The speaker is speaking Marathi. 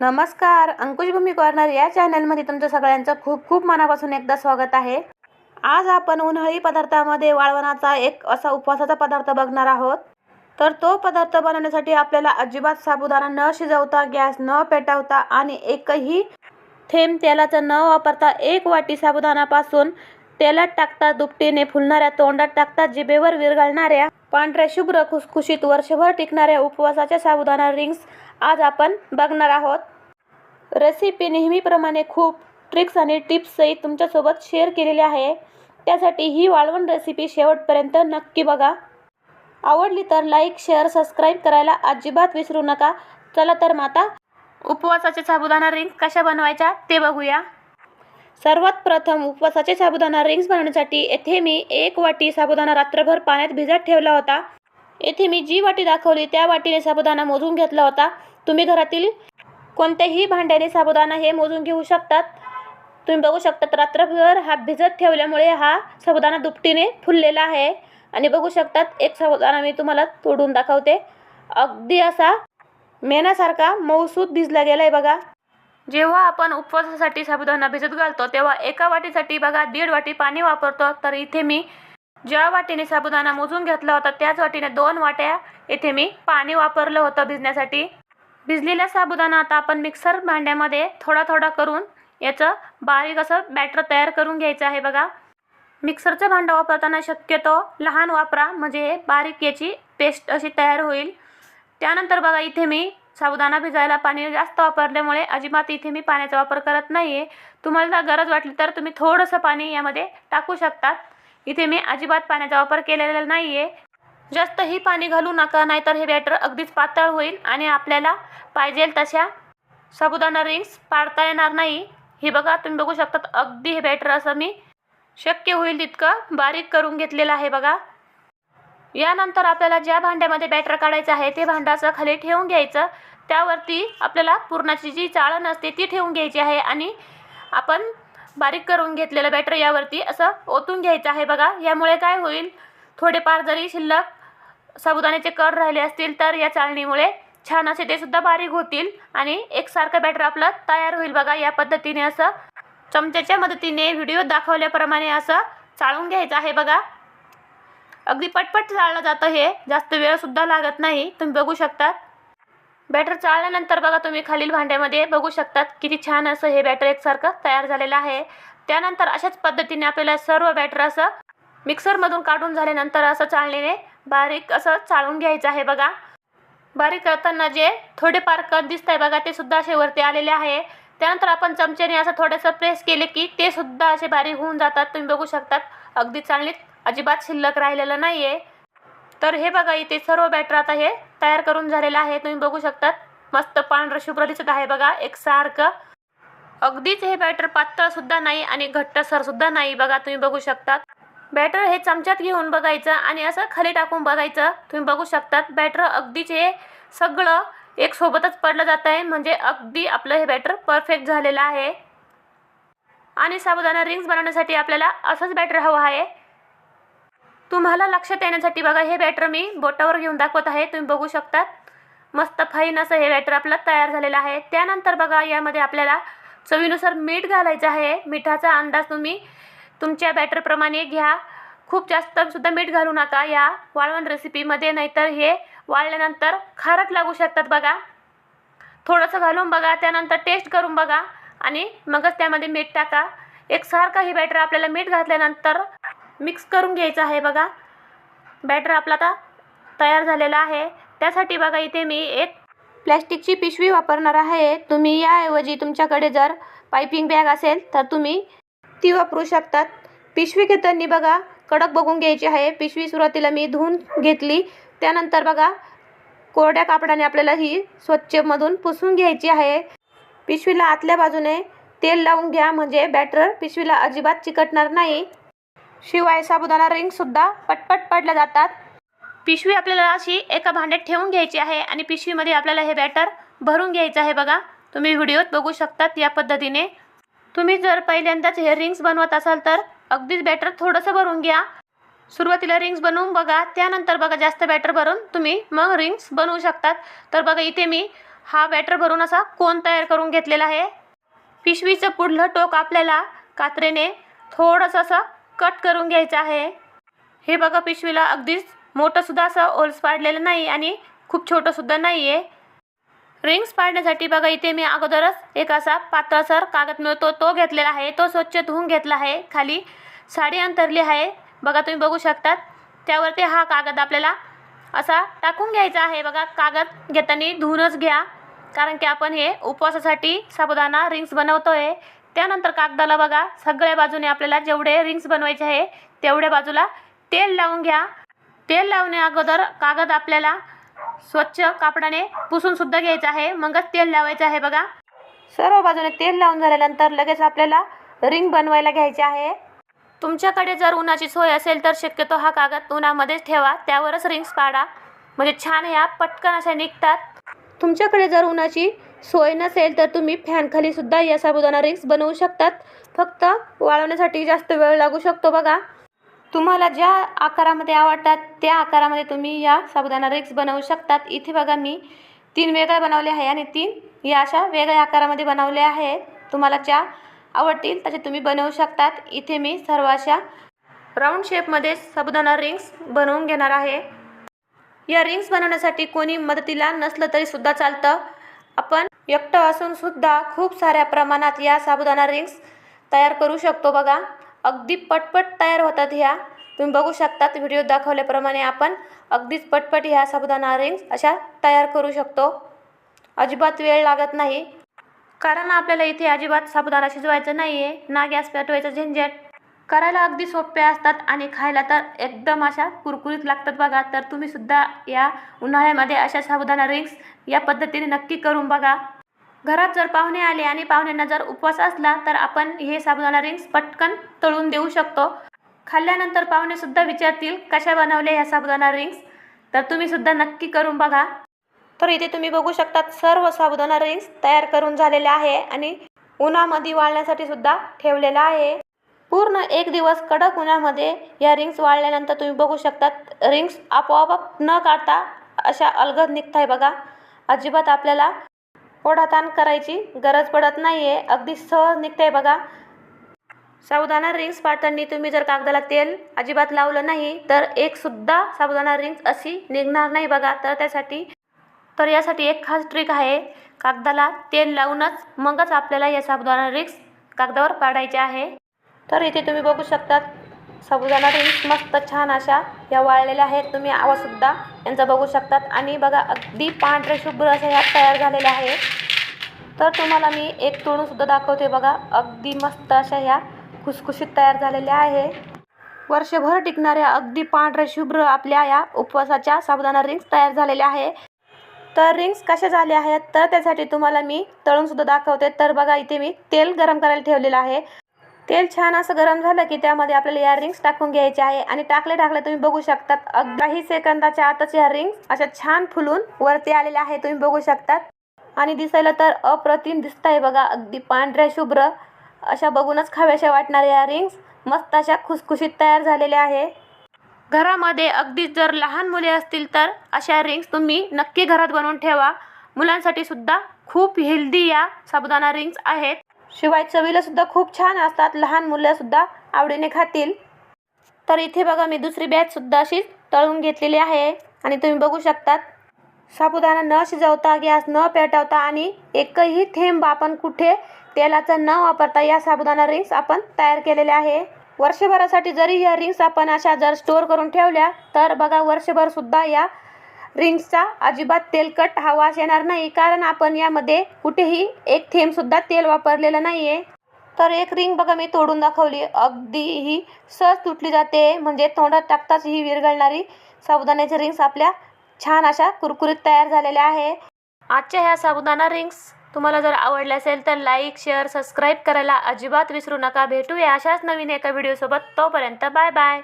नमस्कार अंकुश भूमी कॉर्नर या चॅनलमध्ये तुमचं सगळ्यांचं खूप खूप मनापासून एकदा स्वागत आहे. आज आपण उन्हाळी पदार्थामध्ये वाळवणाचा एक असा उपवासाचा पदार्थ बघणार आहोत. तर तो पदार्थ बनवण्यासाठी आपल्याला अजिबात साबुदाणा न शिजवता गॅस न पेटवता आणि एकही थेंब तेलाचं न वापरता एक वाटी साबुदाणापासून तेलात टाकता दुपटीने फुलणाऱ्या तोंडात टाकता जिभेवर विरघळणाऱ्या पांढऱ्या शुभ्र खुसखुशीत वर्षभर टिकणाऱ्या उपवासाच्या साबुदाणा रिंग्स आज आपण बघणार आहोत. रेसिपी नेहमीप्रमाणे खूप ट्रिक्स आणि टिप्ससहित तुमच्यासोबत शेअर केलेली आहे. त्यासाठी ही वाळवण रेसिपी शेवटपर्यंत नक्की बघा. आवडली तर लाईक शेअर सबस्क्राईब करायला अजिबात विसरू नका. चला तर मग आता उपवासाचे साबुदाणा रिंग्स कशा बनवायच्या ते बघूया. सर्वात प्रथम उपवासाचे साबुदाणा रिंग्स बनवण्यासाठी येथे मी एक वाटी साबुदाणा रात्रभर पाण्यात भिजत ठेवला होता. येथे मी जी वाटी दाखवली त्या वाटीने साबुदाणा मोजून घेतला होता. तुम्ही घरातील कोणत्याही भांड्याने साबुदाणा हे मोजून घेऊ शकतात. तुम्ही बघू शकतात रात्रभर हा भिजत ठेवल्यामुळे हा साबुदाणा दुपटीने फुललेला आहे. आणि बघू शकतात एक साबुदाणा मी तुम्हाला तोडून दाखवते. अगदी असा मेणासारखा मऊसूत भिजला गेला आहे बघा. जेव्हा आपण उपवासासाठी साबुदाणा भिजत घालतो तेव्हा एका वाटीसाठी बघा दीड वाटी पाणी वापरतो. तर इथे मी ज्या वाटीने साबुदाणा मोजून घेतला होता त्याच वाटीने दोन वाट्या इथे मी पाणी वापरलं होतं भिजण्यासाठी. भिजलेला साबुदाणा आता आपण मिक्सर भांड्यामध्ये थोडा थोडा करून याचं बारीक असं बॅटर तयार करून घ्यायचं आहे बघा. मिक्सरचं भांडं वापरताना शक्यतो लहान वापरा म्हणजे बारीक याची पेस्ट अशी तयार होईल. त्यानंतर बघा इथे मी साबुदाणा भिजायला पाणी जास्त वापरल्यामुळे अजिबात इथे मी पाण्याचा वापर करत नाही आहे तुम्हाला गरज वाटली तर तुम्ही थोडंसं पाणी यामध्ये टाकू शकतात. इथे मी अजिबात पाण्याचा वापर केलेला नाही आहे जास्तही पाणी घालू नका नाहीतर हे बॅटर अगदीच पातळ होईल आणि आपल्याला पाहिजे तशा साबुदाणा रिंग्स पाडता येणार नाही. हे बघा तुम्ही बघू शकतात अगदी हे बॅटर असं मी शक्य होईल तितकं बारीक करून घेतलेलं आहे बघा. यानंतर आपल्याला ज्या भांड्यामध्ये बॅटर काढायचं आहे ते भांडं असं खाली ठेवून घ्यायचं. त्यावरती आपल्याला पुरणाची जी चाळण असते ती ठेवून घ्यायची आहे आणि आपण बारीक करून घेतलेलं बॅटर यावरती असं ओतून घ्यायचं आहे. बघा यामुळे काय होईल? थोडेफार जरी शिल्लक साबुदाण्याचे कड राहिले असतील तर या चाळणीमुळे छान असे ते सुद्धा बारीक होतील आणि एकसारखं बॅटर आपलं तयार होईल. बघा या पद्धतीने असं चमच्याच्या मदतीने व्हिडिओ दाखवल्याप्रमाणे असं चाळून घ्यायचं आहे. बघा अगदी पटपट चाळलं जातं हे. जास्त वेळसुद्धा लागत नाही. तुम्ही बघू शकतात. बॅटर चाळल्यानंतर बघा तुम्ही खालील भांड्यामध्ये बघू शकतात किती छान असं हे बॅटर एकसारखं तयार झालेलं आहे. त्यानंतर अशाच पद्धतीने आपल्याला सर्व बॅटर असं मिक्सरमधून काढून झाल्यानंतर असं चाळणीने बारीक असं चाळून घ्यायचं आहे बघा. बारीक करताना जे थोडेफार कट दिसत आहे बघा ते सुद्धा असे वरती आलेले आहे. त्यानंतर आपण चमच्याने असं थोडंसं प्रेस केले की ते सुद्धा असे बारीक होऊन जातात. तुम्ही बघू शकतात अगदी चाळणीत अजिबात शिल्लक राहिलेलं नाही आहे तर हे बघा इथे सर्व बॅटर आता हे तयार करून झालेलं आहे. तुम्ही बघू शकतात मस्त पांढरं शुभ्र दिसत आहे बघा एक सारखं. अगदीच हे बॅटर पातळसुद्धा नाही आणि घट्टसरसुद्धा नाही बघा तुम्ही बघू शकतात. बॅटर हे चमच्यात घेऊन बघायचं आणि असं खाली टाकून बघायचं. तुम्ही बघू शकतात बॅटर अगदीच हे सगळं एक सोबतच पडलं जात आहे. म्हणजे अगदी आपलं हे बॅटर परफेक्ट झालेलं आहे. आणि साबुदाणा रिंग्स बनवण्यासाठी आपल्याला असंच बॅटर हवं आहे. तुम्हाला लक्षात येण्यासाठी बघा हे बॅटर मी बोटावर घेऊन दाखवत आहे तुम्ही बघू शकतात. मस्त फाईन असं हे बॅटर आपलं तयार झालेलं आहे. त्यानंतर बघा यामध्ये आपल्याला चवीनुसार मीठ घालायचं आहे. मिठाचा अंदाज तुम्ही तुमच्या बॅटरप्रमाणे घ्या. खूप जास्त सुद्धा मीठ घालू नका या वाळवण रेसिपीमध्ये नाहीतर हे वाळल्यानंतर खारट लागू शकतात बघा. थोडंसं घालून बघा त्यानंतर टेस्ट करून बघा आणि मगच त्यामध्ये मीठ टाका. एकसारखं ही बॅटर आपल्याला मीठ घातल्यानंतर मिक्स करून घ्यायचं आहे बघा. बॅटर आपला आता तयार झालेला आहे. त्यासाठी बघा इथे मी एक प्लॅस्टिकची पिशवी वापरणार आहे. तुम्ही याऐवजी तुमच्याकडे जर पायपिंग बॅग असेल तर तुम्ही ती वापरू शकतात. पिशवी घेताना बघा कडक बघून घ्यायची आहे. पिशवी सुरुवातीला मी धुवून घेतली. त्यानंतर बघा कोरड्या कापडाने आपल्याला ही स्वच्छमधून पुसून घ्यायची आहे. पिशवीला आतल्या बाजूने तेल लावून घ्या. म्हणजे बॅटर पिशवीला अजिबात चिकटणार नाही. शिवाय साबुदाणा रिंगसुद्धा पटपट पडल्या जातात. पिशवी आपल्याला अशी एका भांड्यात ठेवून घ्यायची आहे आणि पिशवीमध्ये आपल्याला हे बॅटर भरून घ्यायचं आहे बघा. तुम्ही व्हिडिओत बघू शकतात या पद्धतीने. तुम्ही जर पहिल्यांदाच हे रिंग्स बनवत असाल तर अगदीच बॅटर थोडंसं भरून घ्या. सुरुवातीला रिंग्स बनवून बघा त्यानंतर बघा जास्त बॅटर भरून तुम्ही मग रिंग्स बनवू शकतात. तर बघा इथे मी हा बॅटर भरून असा कोन तयार करून घेतलेला आहे. पिशवीचं पुढलं टोक आपल्याला कात्रीने थोडंसं असं कट करून घ्यायचं आहे. हे बघा पिशवीला अगदीच मोठंसुद्धा असं ओल्स पाडलेलं नाही आणि खूप छोटंसुद्धा नाही आहे रिंग्स पाडण्यासाठी बघा इथे मी अगोदरच एक असा पातळसर कागद मिळतो तो घेतलेला आहे. तो स्वच्छ धुवून घेतला आहे. खाली साडी अंतरली आहे. बघा तुम्ही बघू शकतात. त्यावरती हा कागद आपल्याला असा टाकून घ्यायचा आहे. बघा कागद घेताना धुवूनच घ्या. कारण की आपण हे उपवासासाठी साबुदाणा रिंग्स बनवतो आहे त्यानंतर कागदाला बघा. सगळ्या बाजूने आपल्याला जेवढे रिंग्स बनवायचे आहे तेवढ्या बाजूला तेल लावून घ्या. तेल लावण्या अगोदर कागद आपल्याला स्वच्छ कापडाने पुसून सुद्धा घ्यायचं आहे. मगच तेल लावायचं आहे बघा. सर्व बाजूने तेल लावून झाल्यानंतर लगेच आपल्याला रिंग बनवायला घ्यायचे आहे. तुमच्याकडे जर उन्हाची सोय असेल तर शक्यतो हा कागद उन्हामध्येच ठेवा. त्यावरच रिंग्स पाडा म्हणजे छान ह्या पटकन अशा निघतात. तुमच्याकडे जर उन्हाची सोय नसेल तर तुम्ही फॅनखाली सुद्धा या साबुदाणा रिंग्स बनवू शकतात. फक्त वाळवण्यासाठी जास्त वेळ लागू शकतो बघा. तुम्हाला ज्या आकारामध्ये आवडतात त्या आकारामध्ये तुम्ही या साबुदाणा रिंग्स बनवू शकतात. इथे बघा मी तीन वेगळ्या बनवले आहे आणि तीन या अशा वेगळ्या आकारामध्ये बनवले आहे तुम्हाला ज्या आवडतील त्याचे तुम्ही बनवू शकतात. इथे मी सर्व अशा राऊंड शेपमध्ये साबुदाणा रिंग्स बनवून घेणार आहे. या रिंग्स बनवण्यासाठी कोणी मदतीला नसलं तरी सुद्धा चालतं. आपण एकटं असून सुद्धा खूप साऱ्या प्रमाणात या साबुदाणा रिंग्स तयार करू शकतो बघा. अगदी पटपट तयार होतात ह्या. तुम्ही बघू शकतात व्हिडिओ दाखवल्याप्रमाणे आपण अगदीच पटपट ह्या साबुदाणा रिंग्स अशा तयार करू शकतो. अजिबात वेळ लागत नाही. कारण आपल्याला इथे अजिबात साबुदाणा शिजवायचं नाही आहे ना गॅस पेटवायचं झंझट. करायला अगदी सोप्या असतात आणि खायला तर एकदम अशा कुरकुरीत लागतात बघा. तर तुम्ही सुद्धा या उन्हाळ्यामध्ये अशा साबुदाणा रिंग्स या पद्धतीने नक्की करून बघा. घरात जर पाहुणे आले आणि पाहुण्यांना जर उपवास असला तर आपण हे साबुदाणा रिंग्स पटकन तळून देऊ शकतो. खाल्ल्यानंतर पाहुणेसुद्धा विचारतील कशा बनवल्या ह्या साबुदाणा रिंग्स तर तुम्ही सुद्धा नक्की करून बघा. तर इथे तुम्ही बघू शकतात सर्व साबुदाणा रिंग्स तयार करून झालेले आहे आणि उन्हामध्ये वाळण्यासाठी सुद्धा ठेवलेला आहे. पूर्ण एक दिवस कडक उन्हामध्ये या रिंग्स वाळल्यानंतर तुम्ही बघू शकतात. रिंग्स आपोआप न काढता अशा अलगद निघत आहे बघा. अजिबात आपल्याला ओढाताण करायची गरज पडत नाही आहे अगदी सहज निघत आहे बघा. साबुदाणा रिंग्स पाडताना तुम्ही जर कागदाला तेल अजिबात लावलं नाही तर एकसुद्धा साबुदाणा रिंग्स अशी निघणार नाही बघा. तर त्यासाठी तर यासाठी एक खास ट्रिक आहे. कागदाला तेल लावूनच मगच आपल्याला या साबुदाणा रिंग्स कागदावर पाडायचे आहे. तर इथे तुम्ही बघू शकतात साबुदाणा रिंग्स मस्त छान अशा या वाळलेल्या आहेत. तुम्ही आवाजसुद्धा यांचा बघू शकतात. आणि बघा अगदी पांढरे शुभ्र अशा ह्या तयार झालेल्या आहेत तर तुम्हाला मी एक तोडूनसुद्धा दाखवते बघा. अगदी मस्त अशा ह्या खुसखुशीत तयार झालेल्या आहे. वर्षभर टिकणाऱ्या अगदी पांढरे शुभ्र आपल्या या उपवासाच्या साबुदाणा रिंग्स तयार झालेल्या आहे. तर रिंग्स कशा झाल्या आहेत? तर त्यासाठी तुम्हाला मी तळूनसुद्धा दाखवते. तर बघा इथे मी तेल गरम करायला ठेवलेलं आहे. तेल छान असं गरम झालं की त्यामध्ये आपल्याला या रिंग्स टाकून घ्यायचे आहे. आणि टाकले टाकले तुम्ही बघू शकतात. काही सेकंदाच्या आतच या रिंग्स अशा छान फुलून वरती आलेल्या आहे तुम्ही बघू शकतात. आणि दिसायला तर अप्रतिम दिसत आहे बघा. अगदी पांढऱ्या शुभ्र अशा बघूनच खाव्याशा वाटणाऱ्या या रिंग्स मस्त अशा खुसखुशीत तयार झालेल्या आहे. घरामध्ये अगदी जर लहान मुले असतील तर अशा रिंग्स तुम्ही नक्की घरात बनवून ठेवा. मुलांसाठी सुद्धा खूप हेल्दी या साबुदाणा रिंग्स आहेत. शिवाय चवीला सुद्धा खूप छान असतात लहान मुलंसुद्धा आवडीने खातील. तर इथे बघा मी दुसरी बॅचसुद्धा अशी अशीच तळून घेतलेली आहे आणि तुम्ही बघू शकतात. साबुदाणा न शिजवता गॅस न पेटवता आणि एकही थेंब आपण कुठे तेलाचा न वापरता या साबुदाणा रिंग्स आपण तयार केलेल्या आहे. वर्षभरासाठी जरी या रिंग्स आपण अशा जर स्टोअर करून ठेवल्या तर बघा वर्षभरसुद्धा या रिंग्सचा अजिबात तेलकट हा वास येणार नाही कारण आपण यामध्ये कुठेही एक थेंबसुद्धा तेल वापरलेलं नाही आहे तर एक रिंग बघा मी तोडून दाखवली. अगदी ही सहज तुटली जाते म्हणजे तोंडात टाकताच ही विरघळणारी साबुदाण्याच्या रिंग्स आपल्या छान अशा कुरकुरीत तयार झालेल्या आहे. आजच्या ह्या साबुदाणा रिंग्स तुम्हाला जर आवडल्या असेल तर लाईक शेअर सबस्क्राईब करायला अजिबात विसरू नका. भेटूया अशाच नवीन एका व्हिडिओसोबत. तोपर्यंत बाय बाय.